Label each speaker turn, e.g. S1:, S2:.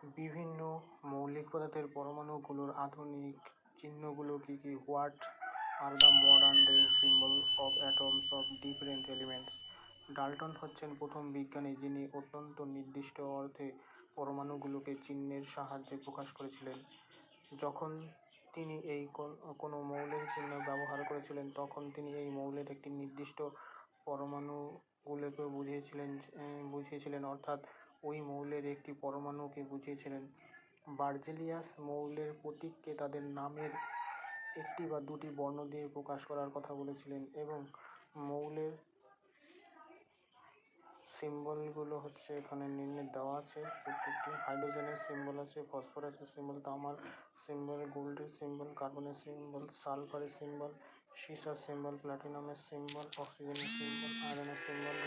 S1: বিভিন্ন মৌলিক পদার্থের পরমাণুগুলোর আধুনিক চিহ্নগুলো কী কী? What are the modern day symbol of atoms of different elements? Dalton হচ্ছেন প্রথম বিজ্ঞানী যিনি অত্যন্ত নির্দিষ্ট অর্থে পরমাণুগুলোকে চিহ্নের সাহায্যে প্রকাশ করেছিলেন। যখন তিনি এই কোনো মৌলের চিহ্ন ব্যবহার করেছিলেন, তখন তিনি এই মৌলের একটি নির্দিষ্ট পরমাণুগুলোকে বুঝিয়েছিলেন বুঝিয়েছিলেন। অর্থাৎ ওই মৌলের একটি পরমাণুকে বুঝিয়েছিলেন। বার্জেলিয়াস মৌলের প্রতীককে তাদের নামের একটি বা দুটি বর্ণ দিয়ে প্রকাশ করার কথা বলেছিলেন এবং মৌলের সিম্বলগুলো হচ্ছে এখানে নিম্নে দেওয়া আছে। প্রত্যেকটি হাইড্রোজেনের সিম্বল আছে, ফসফরাসের সিম্বল, তামার সিম্বল, গোল্ডের সিম্বল, কার্বনের সিম্বল, সালফারের সিম্বল, সিসার সিম্বল প্ল্যাটিনামের সিম্বল, অক্সিজেনের সিম্বল, আয়রনের সিম্বল